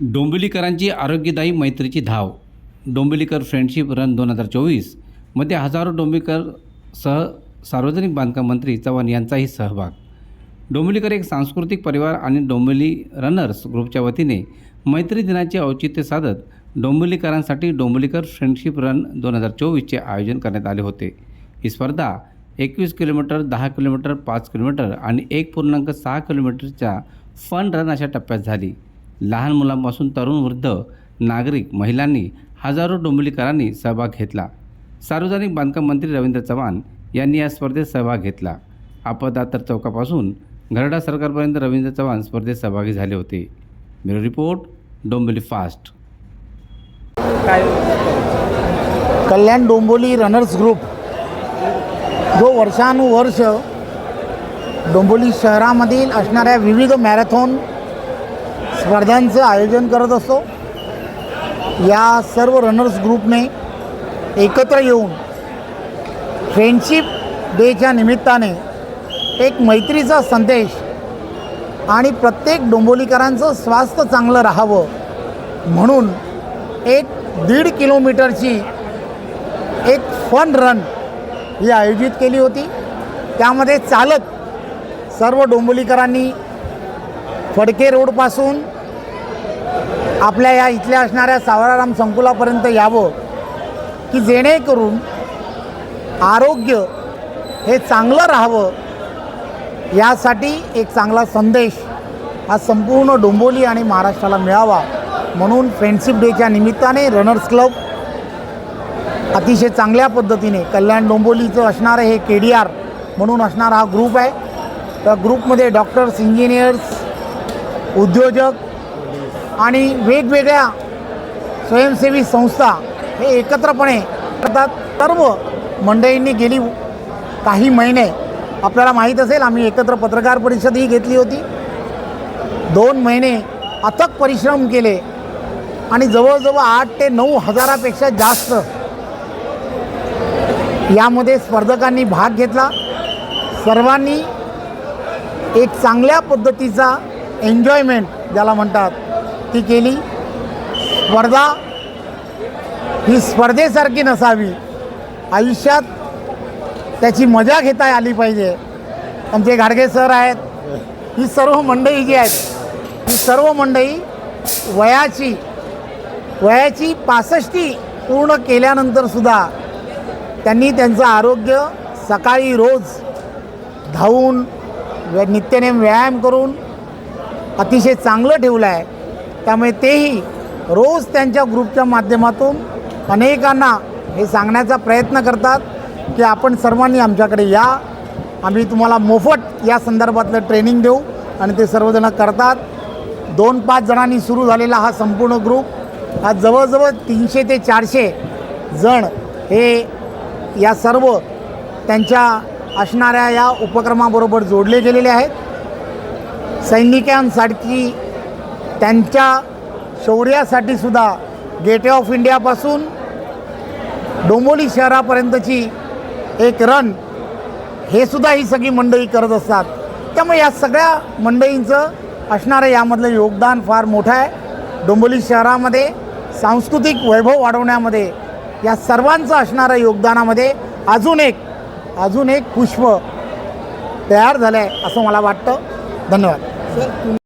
डोंबिवलीकरांची आरोग्यदायी मैत्रीची धाव. डोंबिवलीकर फ्रेंडशिप रन दोन हजार चोवीसमध्ये हजारो डोंबिवलीकर सह सार्वजनिक बांधकाम मंत्री चव्हाण यांचाही सहभाग. डोंबिवलीकर एक सांस्कृतिक परिवार आणि डोंबिवली रनर्स ग्रुपच्या वतीने मैत्री दिनाचे औचित्य साधत डोंबिवलीकरांसाठी डोंबिवलीकर फ्रेंडशिप रन दोन हजार चोवीसचे आयोजन करण्यात आले होते. ही स्पर्धा एकवीस किलोमीटर दहा किलोमीटर पाच किलोमीटर आणि एक पूर्णांक सहा किलोमीटरच्या फन रन अशा टप्प्यात झाली. लहान मुलांपासून तरुण वृद्ध नागरिक महिलांनी हजारो डोंबिवलीकरांनी सहभाग घेतला. सार्वजनिक बांधकाम मंत्री रवींद्र चव्हाण यांनी या स्पर्धेत सहभाग घेतला. आपदातर चौकापासून घरडा सरकारपर्यंत रवींद्र चव्हाण स्पर्धेत सहभागी झाले होते. Bureau report Dombivli fast. Kalyan Dombivli runners group जो वर्षानुवर्ष डोंबोली शहरामधील असणाऱ्या विविध मॅरेथॉन स्पर्धांचं आयोजन करत असतो. या सर्व रनर्स ग्रुपने एकत्र येऊन फ्रेंडशिप डेच्या निमित्ताने एक मैत्रीचा संदेश आणि प्रत्येक डोंबोलीकरांचं स्वास्थ्य चांगलं राहावं म्हणून एक दीड किलोमीटरची एक फन रन ही आयोजित केली होती. त्यामध्ये चालत सर्व डोंबोलीकरांनी फडके रोडपासून आपल्या या इथल्या असणाऱ्या सावराराम संकुलापर्यंत यावं की जेणेकरून आरोग्य हे चांगलं राहावं यासाठी एक चांगला संदेश हा संपूर्ण डोंबोली आणि महाराष्ट्राला मिळावा म्हणून फ्रेंडशिप डेच्या निमित्ताने रनर्स क्लब अतिशय चांगल्या पद्धतीने कल्याण डोंबोलीचं असणारं हे के डी आर म्हणून असणारा हा ग्रुप आहे. त्या ग्रुपमध्ये डॉक्टर्स इंजिनियर्स उद्योजक आणि वेगवेगळ्या स्वयंसेवी संस्था हे एकत्रपणे करतात. सर्व मंडळींनी गेली काही महिने आपल्याला माहीत असेल आम्ही एकत्र पत्रकार परिषदही घेतली होती. दोन महिने अथक परिश्रम केले आणि जवळजवळ आठ ते नऊ हजारापेक्षा जास्त यामध्ये स्पर्धकांनी भाग घेतला. सर्वांनी एक चांगल्या पद्धतीचा एन्जॉयमेंट ज्याला म्हणतात. ती केली. स्पर्धा ही स्पर्धेसारखी नसावी. आयुष्यात त्याची मजा घेता आली पाहिजे. आमचे गाडगे सर आहेत ही सर्व मंडळी जी आहेत ही सर्व मंडळी वयाची वयाची पासष्टी पूर्ण केल्यानंतरसुद्धा त्यांनी त्यांचं आरोग्य सकाळी रोज धावून व्य नित्यनेम व्यायाम करून अतिशय चांगलं ठेवलं आहे. त्यामुळे तेही रोज त्यांच्या ग्रुपच्या माध्यमातून अनेकांना हे सांगण्याचा प्रयत्न करतात की आपण सर्वांनी आमच्याकडे या. आम्ही तुम्हाला मोफत या संदर्भातलं ट्रेनिंग देऊ आणि ते सर्वजण करतात. दोन पाच जणांनी सुरू झालेला हा संपूर्ण ग्रुप. हा जवळजवळ तीनशे ते चारशे जण हे या सर्व त्यांच्या असणाऱ्या या उपक्रमाबरोबर जोडले गेलेले आहेत. सैनिकांसाठी त्यांच्या शौर्यासाठी सुद्धा गेटवे ऑफ इंडियापासून डोंबोली शहरापर्यंतची एक रन हे सुद्धा ही सगळी मंडळी करत असतात. त्यामुळे या सगळ्या मंडळींचं असणारं यामधलं योगदान फार मोठं आहे. डोंबोली शहरामध्ये सांस्कृतिक वैभव वाढवण्यामध्ये या सर्वांचं असणाऱ्या योगदानामध्ये अजून एक अजून एक पुष्प तयार झालं आहे असं मला वाटतं. धन्यवाद.